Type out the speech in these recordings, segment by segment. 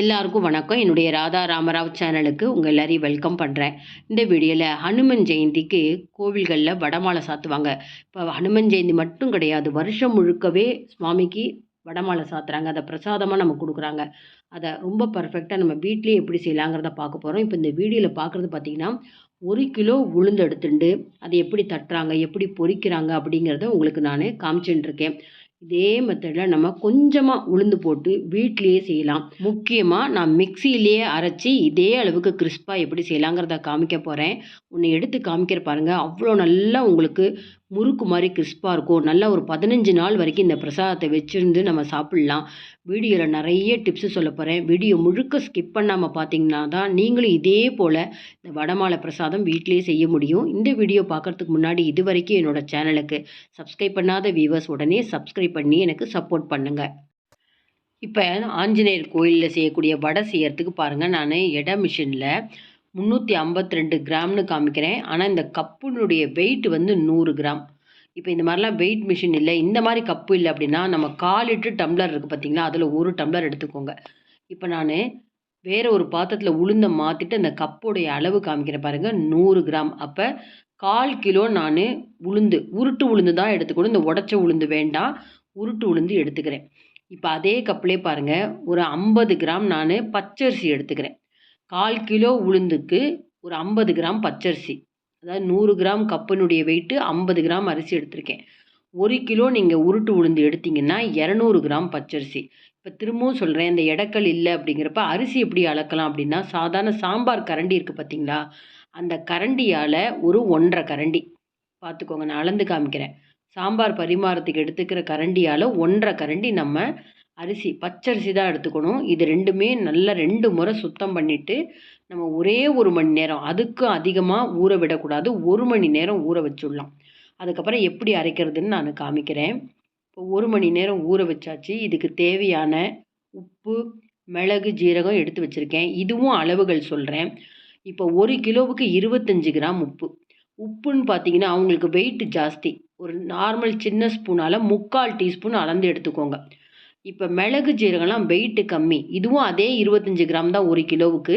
எல்லாருக்கும் வணக்கம். என்னுடைய ராதா ராமராவ் சேனலுக்கு உங்கள் எல்லாரையும் வெல்கம் பண்ணுறேன் இந்த வீடியோவில் ஹனுமன் ஜெயந்திக்கு கோவில்களில் வடமாலை சாத்துவாங்க. இப்போ ஹனுமன் ஜெயந்தி மட்டும் கிடையாது வருஷம் முழுக்கவே சுவாமிக்கு வடமாலை சாத்துறாங்க. அதை பிரசாதமாக நம்ம கொடுக்குறாங்க. அதை ரொம்ப பர்ஃபெக்டாக நம்ம வீட்லேயே எப்படி செய்யலாங்கிறத பார்க்க போகிறோம் இப்போ இந்த வீடியோவில் பார்க்குறது பார்த்திங்கன்னா ஒரு கிலோ உளுந்து எடுத்துட்டு அதை எப்படி தட்டுறாங்க எப்படி பொரிக்கிறாங்க அப்படிங்கிறத உங்களுக்கு நான் காமிச்சுட்டுருக்கேன் இதே மெத்தடில் நம்ம கொஞ்சமாக உளுந்து போட்டு வீட்லேயே செய்யலாம். முக்கியமாக நான் மிக்சியிலேயே அரைச்சி இதே அளவுக்கு கிறிஸ்பாக எப்படி செய்யலாங்கிறத காமிக்க போகிறேன் ஒன்று எடுத்து காமிக்கிற பாருங்கள் அவ்வளோ நல்லா உங்களுக்கு முறுக்கு மாதிரி கிறிஸ்பாக இருக்கும். நல்லா ஒரு பதினஞ்சு நாள் வரைக்கும் இந்த பிரசாதத்தை வச்சுருந்து நம்ம சாப்பிட்லாம். வீடியோவில் நிறைய டிப்ஸு சொல்ல போகிறேன் வீடியோ முழுக்க ஸ்கிப் பண்ணாமல் பார்த்தீங்கன்னா தான் நீங்களும் இதே போல் இந்த வடமாலை பிரசாதம் வீட்டிலேயே செய்ய முடியும். இந்த வீடியோ பார்க்குறதுக்கு முன்னாடி இது வரைக்கும் என்னோடய சேனலுக்கு சப்ஸ்கிரைப் பண்ணாத வியூவர்ஸ் உடனே சப்ஸ்கிரைப் பண்ணி எனக்கு சப்போர்ட் பண்ணுங்கள் இப்போ ஆஞ்சநேயர் கோயிலில் செய்யக்கூடிய வடை செய்யறதுக்கு பாருங்கள் நான் எடை மிஷினில் முந்நூற்றி ஐம்பத்தி ரெண்டு கிராம்னு காமிக்கிறேன். ஆனால் இந்த கப்புனுடைய வெயிட் வந்து நூறு கிராம். இப்போ இந்த மாதிரிலாம் வெயிட் மிஷின் இல்லை. இந்த மாதிரி கப்பு இல்லை அப்படின்னா நம்ம கால் லிட்டர் டம்ளர் இருக்குது பார்த்தீங்களா அதில் ஒரு டம்ளர் எடுத்துக்கோங்க. இப்போ நான் வேறு ஒரு பாத்திரத்தில் உளுந்த மாற்றிட்டு அந்த கப்போடைய அளவு காமிக்கிறேன் பாருங்கள் நூறு கிராம். அப்போ கால் கிலோ நான் உளுந்து உருட்டு உளுந்து தான் எடுத்துக்கணும். இந்த உடச்ச உளுந்து வேண்டாம். உருட்டு உளுந்து எடுத்துக்கிறேன். இப்போ அதே கப்பிலே பாருங்கள் ஒரு ஐம்பது கிராம் நான் பச்சரிசி எடுத்துக்கிறேன். கால் கிலோ உளுந்துக்கு ஒரு ஐம்பது கிராம் பச்சரிசி. அதாவது நூறு கிராம் கப்பினுடைய வெயிட்டு ஐம்பது கிராம் அரிசி எடுத்திருக்கேன். ஒரு கிலோ நீங்கள் உருட்டு உளுந்து எடுத்திங்கன்னா இரநூறு கிராம் பச்சரிசி. இப்போ திரும்பவும் சொல்கிறேன் இந்த எடக்கல் இல்லை அப்படிங்கிறப்ப அரிசி எப்படி அளக்கலாம் அப்படின்னா சாதாரண சாம்பார் கரண்டி இருக்குது பார்த்தீங்களா அந்த கரண்டியால் ஒரு ஒன்றரை கரண்டி. பார்த்துக்கோங்க நான் அளந்து காமிக்கிறேன். சாம்பார் பரிமாறத்துக்கு எடுத்துக்கிற கரண்டியால் ஒன்றரை கரண்டி நம்ம அரிசி பச்சரிசி தான் எடுத்துக்கணும். இது ரெண்டுமே நல்லா ரெண்டு முறை சுத்தம் பண்ணிவிட்டு நம்ம ஒரே ஒரு மணி நேரம் அதுக்கு அதிகமாக ஊற விடக்கூடாது. ஒரு மணி நேரம் ஊற வச்சுடலாம். அதுக்கப்புறம் எப்படி அரைக்கிறதுன்னு நான் காமிக்கிறேன். இப்போ ஒரு மணி நேரம் ஊற வச்சாச்சு. இதுக்கு தேவையான உப்பு மிளகு ஜீரகம் எடுத்து வச்சுருக்கேன். இதுவும் அளவுகள் சொல்கிறேன் இப்போ ஒரு கிலோவுக்கு இருபத்தஞ்சி கிராம் உப்பு. உப்புன்னு பார்த்தீங்கன்னா அவங்களுக்கு வெயிட் ஜாஸ்தி. ஒரு நார்மல் சின்ன ஸ்பூனால் முக்கால் டீஸ்பூன் அளந்து எடுத்துக்கோங்க. இப்போ மிளகு ஜீரகம்லாம் வெயிட்டு கம்மி. இதுவும் அதே இருபத்தஞ்சி கிராம் தான் ஒரு கிலோவுக்கு.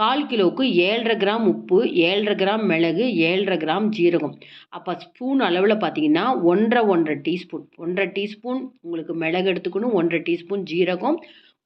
கால் கிலோவுக்கு ஏழரை கிராம் உப்பு ஏழரை கிராம் மிளகு ஏழரை கிராம் ஜீரகம். அப்போ ஸ்பூன் அளவில் பார்த்தீங்கன்னா ஒன்றரை ஒன்றரை டீஸ்பூன். ஒன்றரை டீஸ்பூன் உங்களுக்கு மிளகு எடுத்துக்கணும். ஒன்றரை டீஸ்பூன் ஜீரகம்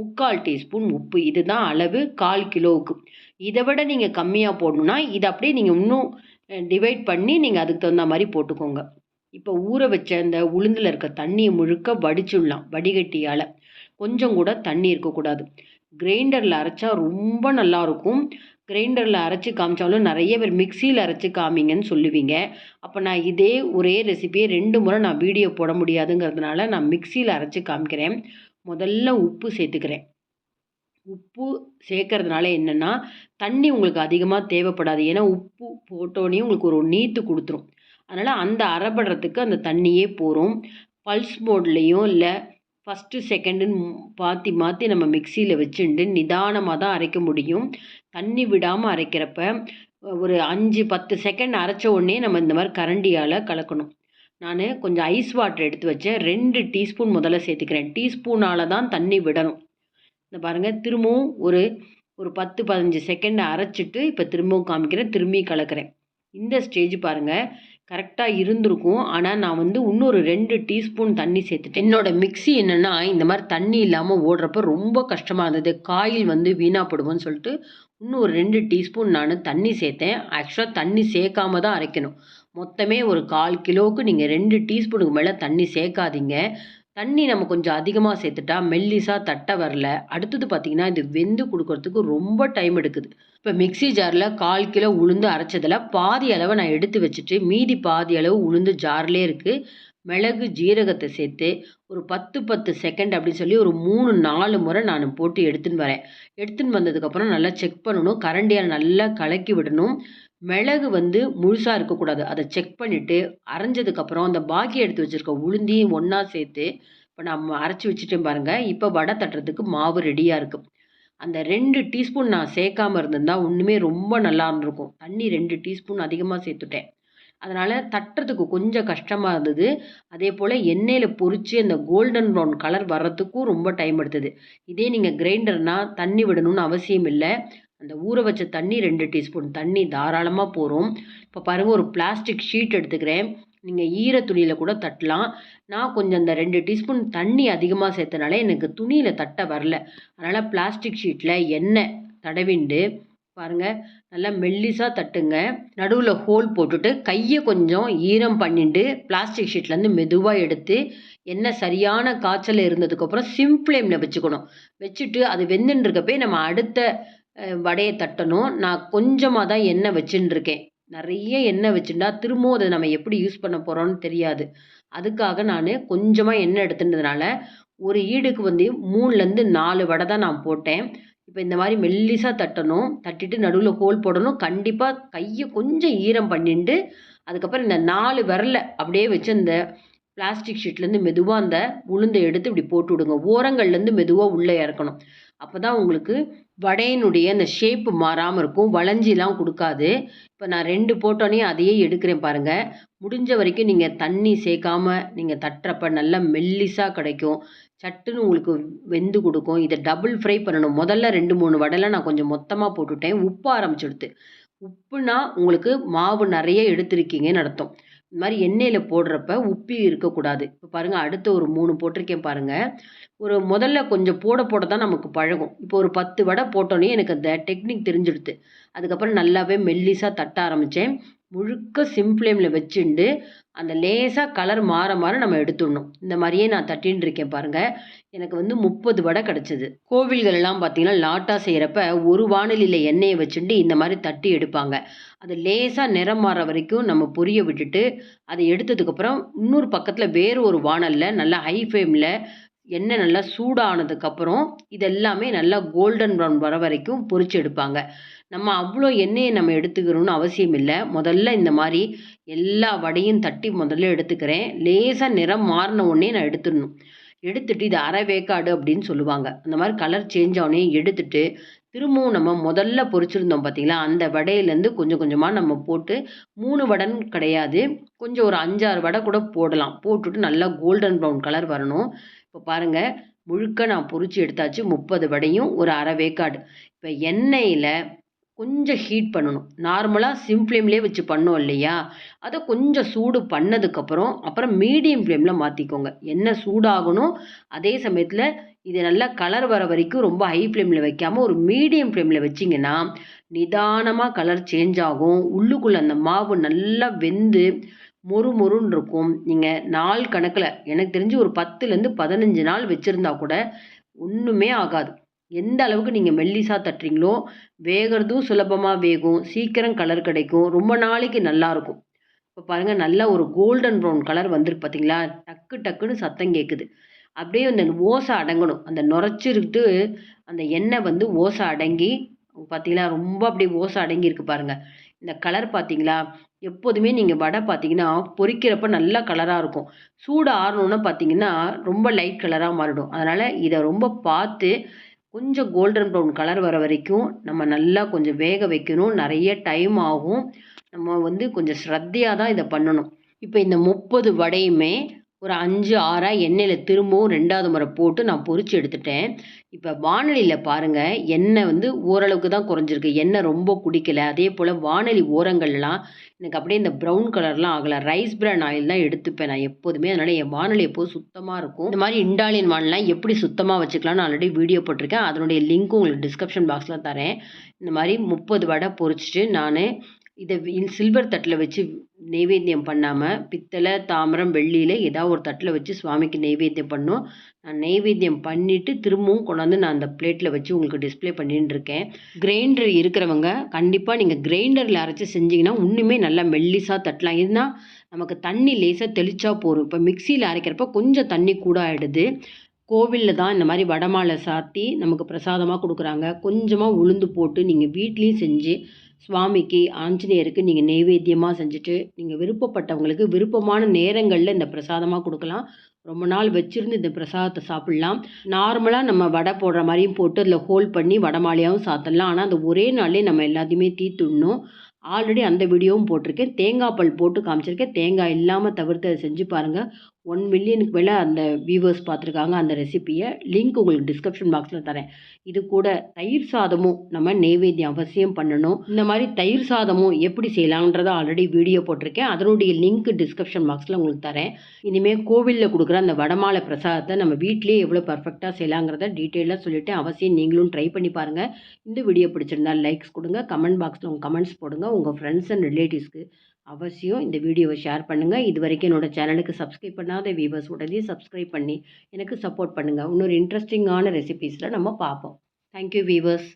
முக்கால் டீஸ்பூன் உப்பு. இதுதான் அளவு கால் கிலோவுக்கு. இதை விட நீங்கள் கம்மியாக போடணுன்னா இதை அப்படியே நீங்கள் இன்னும் டிவைட் பண்ணி நீங்கள் அதுக்கு தகுந்த மாதிரி போட்டுக்கோங்க. இப்போ ஊற வச்ச அந்த உளுந்தில் இருக்க தண்ணியை முழுக்க வடிச்சுடலாம் வடிகட்டியால். கொஞ்சம் கூட தண்ணி இருக்கக்கூடாது கிரைண்டரில் அரைச்சா ரொம்ப நல்லாயிருக்கும் கிரைண்டரில் அரைச்சி காமிச்சாலும் நிறைய பேர் மிக்சியில் அரைச்சி காமிங்கன்னு சொல்லுவீங்க. அப்போ நான் இதே ஒரே ரெசிபியை ரெண்டு முறை நான் வீடியோ போட முடியாதுங்கிறதுனால நான் மிக்சியில் அரைச்சி காமிக்கிறேன். முதல்ல உப்பு சேர்த்துக்கிறேன். உப்பு சேர்க்கறதுனால என்னென்னா தண்ணி உங்களுக்கு அதிகமாக தேவைப்படாது. ஏன்னா உப்பு போட்டோன்னே உங்களுக்கு ஒரு நீத்து கொடுத்துரும். அதனால் அந்த அரைபடுறதுக்கு அந்த தண்ணியே போகும் பல்ஸ் மோட்லேயும் இல்லை ஃபஸ்ட்டு செகண்டுன்னு மாற்றி மாற்றி நம்ம மிக்சியில் வச்சுட்டு நிதானமாக தான் அரைக்க முடியும். தண்ணி விடாமல் அரைக்கிறப்ப ஒரு அஞ்சு பத்து செகண்ட் அரைச்ச உடனே நம்ம இந்த மாதிரி கரண்டியால் கலக்கணும். நான் கொஞ்சம் ஐஸ் வாட்டர் எடுத்து வச்சேன். ரெண்டு டீஸ்பூன் முதல்ல சேர்த்துக்கிறேன். டீஸ்பூனால் தான் தண்ணி விடணும். இந்த பாருங்கள் திரும்பவும் ஒரு ஒரு பத்து பதினஞ்சு செகண்ட் அரைச்சிட்டு இப்போ திரும்பவும் காமிக்கிறேன். திரும்பி கலக்கிறேன். இந்த ஸ்டேஜ் பாருங்கள் கரெக்டாக இருந்திருக்கும். ஆனால் நான் வந்து இன்னொரு ரெண்டு டீஸ்பூன் தண்ணி சேர்த்துட்டேன். என்னோடய மிக்சி என்னென்னா இந்த மாதிரி தண்ணி இல்லாமல் ஓடுறப்ப ரொம்ப கஷ்டமாக இருந்தது. காயில் வந்து வீணாப்படுவோன்னு சொல்லிட்டு இன்னும் ஒரு ரெண்டு டீஸ்பூன் நான் தண்ணி சேர்த்தேன். ஆக்சுவலாக தண்ணி சேர்க்காம தான் அரைக்கணும். மொத்தமே ஒரு கால் கிலோவுக்கு நீங்கள் ரெண்டு டீஸ்பூனுக்கு மேலே தண்ணி சேர்க்காதீங்க. தண்ணி நம்ம கொஞ்சம் அதிகமாக சேர்த்துட்டா மெல்லிஸாக தட்ட வரல. அடுத்தது பார்த்திங்கன்னா இது வெந்து கொடுக்கறதுக்கு ரொம்ப டைம் எடுக்குது. இப்போ மிக்சி ஜாரில் கால் கிலோ உளுந்து அரைச்சதில் பாதி அளவை நான் எடுத்து வச்சுட்டு மீதி பாதி அளவு உளுந்து ஜார்லேயே இருக்குது மிளகு ஜீரகத்தை சேர்த்து ஒரு பத்து பத்து செகண்ட் அப்படின்னு சொல்லி ஒரு மூணு நாலு முறை நான் போட்டு எடுத்துன்னு வரேன். எடுத்துன்னு வந்ததுக்கப்புறம் நல்லா செக் பண்ணணும். கரண்டியால் நல்லா கலக்கி விடணும். மிளகு வந்து முழுசாக இருக்கக்கூடாது. அதை செக் பண்ணிவிட்டு அரைஞ்சதுக்கப்புறம் அந்த பாக்கி எடுத்து வச்சுருக்க உளுந்தையும் ஒன்றா சேர்த்து இப்போ நம்ம அரைச்சி வச்சுட்டேன் பாருங்கள் இப்போ வடை தட்டுறதுக்கு மாவு ரெடியாக இருக்குது அந்த ரெண்டு டீஸ்பூன் நான் சேர்க்காமல் இருந்திருந்தால் ஒன்றுமே ரொம்ப நல்லா இருந்திருக்கும். தண்ணி ரெண்டு டீஸ்பூன் அதிகமாக சேர்த்துட்டேன். அதனால் தட்டுறதுக்கு கொஞ்சம் கஷ்டமாக இருந்தது. அதே போல் எண்ணெயில் பொறிச்சு அந்த கோல்டன் ப்ரௌன் கலர் வர்றதுக்கும் ரொம்ப டைம் எடுத்தது. இதே நீங்கள் கிரைண்டர்னால் தண்ணி விடணும்னு அவசியம் இல்லை. அந்த ஊற வச்ச தண்ணி ரெண்டு டீஸ்பூன் தண்ணி தாராளமாக போகிறோம் இப்போ பாருங்கள் ஒரு பிளாஸ்டிக் ஷீட் எடுத்துக்கிறேன். நீங்கள் ஈர துணியில் கூட தட்டலாம். நான் கொஞ்சம் அந்த ரெண்டு டீஸ்பூன் தண்ணி அதிகமாக சேர்த்தனால எனக்கு துணியில் தட்ட வரல. அதனால் பிளாஸ்டிக் ஷீட்டில் எண்ணெய் தடவிண்டு பாருங்கள் நல்லா மெல்லிசாக தட்டுங்க. நடுவில் ஹோல் போட்டுட்டு கையை கொஞ்சம் ஈரம் பண்ணிட்டு பிளாஸ்டிக் ஷீட்லேருந்து மெதுவாக எடுத்து எண்ணெய் சரியான காய்ச்சல் இருந்ததுக்கப்புறம் சிம் ஃப்ளேமில் வச்சுக்கணும். வச்சுட்டு அது வெந்துன்னு இருக்கப்பே நம்ம அடுத்த வடையை தட்டணும். நான் கொஞ்சமாக தான் எண்ணெய் வச்சுட்டுருக்கேன் நிறைய எண்ணெய் வச்சுட்டா திரும்பவும் அதை நம்ம எப்படி யூஸ் பண்ண போகிறோம்னு தெரியாது. அதுக்காக நான் கொஞ்சமாக எண்ணெய் எடுத்துட்டதுனால ஒரு ஈடுக்கு வந்து மூணுலேருந்து நாலு வடை தான் நான் போட்டேன். இப்போ இந்த மாதிரி மெல்லிசாக தட்டணும். தட்டிட்டு நடுவில் ஹோல் போடணும். கண்டிப்பாக கையை கொஞ்சம் ஈரம் பண்ணிட்டு அதுக்கப்புறம் இந்த நாலு விரலை அப்படியே வச்சு அந்த பிளாஸ்டிக் ஷீட்லேருந்து மெதுவாக அந்த உளுந்தை எடுத்து இப்படி போட்டு விடுங்க ஓரங்கள்லேருந்து மெதுவாக உள்ளே இறக்கணும். அப்போ தான் உங்களுக்கு வடையினுடைய அந்த ஷேப்பு மாறாமல் இருக்கும். வளைஞ்சிலாம் கொடுக்காது. இப்போ நான் ரெண்டு போட்டோன்னே அதையே எடுக்கிறேன் பாருங்கள் முடிஞ்ச வரைக்கும் நீங்கள் தண்ணி சேர்க்காம நீங்கள் தட்டுறப்ப நல்லா மெல்லிஸாக கிடைக்கும். சட்டுன்னு உங்களுக்கு வெந்து கொடுக்கும். இதை டபுள் ஃப்ரை பண்ணணும். முதல்ல ரெண்டு மூணு வடைலாம் நான் கொஞ்சம் மொத்தமாக போட்டுவிட்டேன் உப்பு ஆரம்பிச்சுடுத்து. உப்புனா உங்களுக்கு மாவு நிறைய எடுத்திருக்கீங்கன்னு அர்த்தம். இந்த மாதிரி எண்ணெயில் போடுறப்ப உப்பி இருக்கக்கூடாது. இப்போ பாருங்கள் அடுத்து ஒரு மூணு போட்டிருக்கேன் பாருங்கள் ஒரு முதல்ல கொஞ்சம் போட போட தான் நமக்கு பழகும். இப்போ ஒரு பத்து வடை போட்டோன்னே எனக்கு அந்த டெக்னிக் தெரிஞ்சிடுது அதுக்கப்புறம் நல்லாவே மெல்லிஸாக தட்ட ஆரம்பித்தேன் முழுக்க சிம் ஃப்ளேமில் வச்சுண்டு அந்த லேசாக கலர் மாற மாற நம்ம எடுத்துடணும். இந்த மாதிரியே நான் தட்டின்னு இருக்கேன் பாருங்கள் எனக்கு வந்து முப்பது வடை கிடச்சிது. கோவில்களெல்லாம் பார்த்தீங்கன்னா லாட்டாக செய்கிறப்ப ஒரு வானிலையில் எண்ணெயை வச்சுட்டு இந்த மாதிரி தட்டி எடுப்பாங்க. அது லேசாக நிறம் மாற வரைக்கும் நம்ம பொரிய விட்டுட்டு அதை எடுத்ததுக்கப்புறம் இன்னொரு பக்கத்தில் வேறு ஒரு வானலில் நல்லா ஹை ஃப்ளேமில் எண்ணெய் நல்லா சூடானதுக்கப்புறம் இதெல்லாமே நல்லா கோல்டன் ப்ரௌன் வர வரைக்கும் பொரிச்சு எடுப்பாங்க. நம்ம அவ்வளோ எண்ணெயை நம்ம எடுத்துக்கணும்னு அவசியம் இல்லை முதல்ல இந்த மாதிரி எல்லா வடையும் தட்டி முதல்ல எடுத்துக்கிறேன். லேசாக நிறம் மாறின உடனே நான் எடுத்துடணும். எடுத்துட்டு இது அரை வேக்காடு அப்படின்னு சொல்லுவாங்க. அந்த மாதிரி கலர் சேஞ்ச் ஆனே எடுத்துட்டு திரும்பவும் நம்ம முதல்ல பொரிச்சிருந்தோம் பார்த்தீங்களா அந்த வடையிலேருந்து கொஞ்சம் கொஞ்சமாக நம்ம போட்டு மூணு வடைன்னு கிடையாது. கொஞ்சம் ஒரு அஞ்சாறு வடை கூட போடலாம். போட்டுட்டு நல்லா கோல்டன் ப்ரௌன் கலர் வரணும். இப்போ பாருங்கள் முழுக்க நான் பொரிச்சு எடுத்தாச்சு. முப்பது வடையும் ஒரு அரை வேக்காடு. இப்போ எண்ணெயில் கொஞ்சம் ஹீட் பண்ணணும். நார்மலாக சிம் ஃப்ளேம்லேயே வச்சு பண்ணோம் இல்லையா? அதை கொஞ்சம் சூடு பண்ணதுக்கப்புறம் அப்புறம் மீடியம் ஃப்ளேமில் மாற்றிக்கோங்க என்ன சூடாகணும்? அதே சமயத்தில் இது நல்லா கலர் வர வரைக்கும் ரொம்ப ஹை ஃப்ளேமில் வைக்காமல் ஒரு மீடியம் ஃப்ளேமில் வச்சிங்கன்னா நிதானமாக கலர் சேஞ்ச் ஆகும். உள்ளுக்குள்ளே அந்த மாவு நல்லா வெந்து மொறு மொறுன்னு இருக்கும். நீங்கள் நாள் கணக்கில் எனக்கு தெரிஞ்சு ஒரு பத்துலேருந்து பதினஞ்சு நாள் வச்சுருந்தா கூட ஒன்றுமே ஆகாது. எந்த அளவுக்கு நீங்கள் மெல்லிசாக தட்டுறீங்களோ வேகிறதும் சுலபமாக வேகும். சீக்கிரம் கலர் கிடைக்கும். ரொம்ப நாளைக்கு நல்லாயிருக்கும் இப்போ பாருங்கள் நல்லா ஒரு கோல்டன் ப்ரௌன் கலர் வந்திருக்கு பார்த்தீங்களா டக்கு டக்குன்னு சத்தம் கேட்குது அப்படியே அந்த ஓசை அடங்கணும். அந்த நுரைச்சிருக்கிட்டு அந்த எண்ணெய் வந்து ஓசை அடங்கி பார்த்தீங்களா ரொம்ப அப்படியே ஓசை அடங்கி இருக்கு பாருங்கள் இந்த கலர் பார்த்தீங்களா எப்போதுமே நீங்கள் வடை பார்த்தீங்கன்னா பொறிக்கிறப்ப நல்லா கலராக இருக்கும். சூடு ஆறணுன்னா பார்த்தீங்கன்னா ரொம்ப லைட் கலராக மாறிடும். அதனால் இதை ரொம்ப பார்த்து கொஞ்சம் கோல்டன் ப்ரௌன் கலர் வர வரைக்கும் நம்ம நல்லா கொஞ்சம் வேக வைக்கணும். நிறைய டைம் ஆகும். நம்ம வந்து கொஞ்சம் ஸ்ரத்தையாக தான் இதை பண்ணணும். இப்போ இந்த முப்பது வடையுமே ஒரு அஞ்சு ஆறாக எண்ணெயில் திரும்பவும் ரெண்டாவது முறை போட்டு நான் பொறிச்சு எடுத்துட்டேன். இப்போ வானொலியில் பாருங்கள் எண்ணெய் வந்து ஓரளவுக்கு தான் குறைஞ்சிருக்கு. எண்ணெய் ரொம்ப குடிக்கல. அதே போல் வானொலி ஓரங்கள்லாம் எனக்கு அப்படியே இந்த ப்ரௌன் கலர்லாம் ஆகலை. ரைஸ் பிரான் ஆயில் தான் எடுத்துப்பேன் நான் எப்போதுமே. அதனால் என் வானொலி எப்போதும் சுத்தமாக இருக்கும். இந்த மாதிரி இண்டாலியன் வானலாம் எப்படி சுத்தமாக வச்சுக்கலாம்னு ஆல்ரெடி வீடியோ போட்டிருக்கேன். அதனுடைய லிங்க் உங்களுக்கு டிஸ்கிரிப்ஷன் பாக்ஸில் தரேன். இந்த மாதிரி முப்பது வடை பொறிச்சிட்டு நான் இதை சில்வர் தட்டில் வச்சு நெய்வேத்தியம் பண்ணாமல் பித்தளை தாமிரம் வெள்ளியில் ஏதாவது ஒரு தட்டில் வச்சு சுவாமிக்கு நெய்வேத்தியம் பண்ணோம். நான் நெய்வேத்தியம் பண்ணிவிட்டு திரும்பவும் கொண்டாந்து நான் அந்த பிளேட்டில் வச்சு உங்களுக்கு டிஸ்ப்ளே பண்ணிட்டு இருக்கேன். கிரைண்டர் இருக்கிறவங்க கண்டிப்பாக நீங்கள் கிரைண்டரில் அரைச்சி செஞ்சிங்கன்னா இன்னுமே நல்லா மெல்லிசாக தட்டலாம். இதுனா நமக்கு தண்ணி லேசாக தெளிச்சா போதும். இப்போ மிக்சியில் அரைக்கிறப்ப கொஞ்சம் தண்ணி கூட ஆகிடுது கோவிலில் தான் இந்த மாதிரி வடமாலை சாத்தி நமக்கு பிரசாதமாக கொடுக்குறாங்க. கொஞ்சமாக உளுந்து போட்டு நீங்கள் வீட்லேயும் செஞ்சு சுவாமிக்கு ஆஞ்சநேயருக்கு நீங்கள் நெய்வேத்தியமாக செஞ்சுட்டு நீங்கள் விருப்பப்பட்டவங்களுக்கு விருப்பமான நேரங்களில் இந்த பிரசாதமாக கொடுக்கலாம். ரொம்ப நாள் வச்சுருந்து இந்த பிரசாதத்தை சாப்பிட்லாம். நார்மலாக நம்ம வடை போடுற மாதிரியும் போட்டு அதில் ஹோல் பண்ணி வடை மாலையாகவும் சாப்பிட்லாம் ஆனால் அந்த ஒரே நாள்லேயே நம்ம எல்லாத்தையுமே தீத்துடணும். ஆல்ரெடி அந்த வீடியோவும் போட்டிருக்கேன். தேங்காய் பால் போட்டு காமிச்சிருக்கேன். தேங்காய் இல்லாமல் தவிர்த்து அதை செஞ்சு பாருங்கள் ஒன் மில்லியனுக்கு மேலே அந்த வியூவர்ஸ் பார்த்துருக்காங்க அந்த ரெசிப்பியை லிங்க் உங்களுக்கு டிஸ்கிரிப்ஷன் பாக்ஸில் தரேன். இது கூட தயிர் சாதமும் நம்ம நெய்வேத்தியம் அவசியம் பண்ணணும். இந்த மாதிரி தயிர் சாதமும் எப்படி செய்யலான்றதை ஆல்ரெடி வீடியோ போட்டிருக்கேன். அதனுடைய லிங்க் டிஸ்கிரிப்ஷன் பாக்ஸில் உங்களுக்கு தரேன். இனிமேல் கோவிலில் கொடுக்குற அந்த வடமாலை பிரசாதத்தை நம்ம வீட்டிலேயே எவ்வளோ பர்ஃபெக்டாக செய்யலாங்கிறத டீட்டெயிலாக சொல்லிவிட்டு அவசியம் நீங்களும் ட்ரை பண்ணி பாருங்கள் இந்த வீடியோ பிடிச்சிருந்தா லைக்ஸ் கொடுங்க. கமெண்ட் பாக்ஸில் உங்கள் கமெண்ட்ஸ் போடுங்க. உங்கள் ஃப்ரெண்ட்ஸ் அண்ட் ரிலேட்டிவ்ஸ்க்கு அவசியம் இந்த வீடியோவை ஷேர் பண்ணுங்கள் இது வரைக்கும் என்னோடய சேனலுக்கு சப்ஸ்கிரைப் பண்ணாத வீவர்ஸ் உடனே சப்ஸ்கிரைப் பண்ணி எனக்கு சப்போர்ட் பண்ணுங்கள் இன்னொரு இன்ட்ரெஸ்டிங்கான ரெசிபீஸில் நம்ம பார்ப்போம். Thank you viewers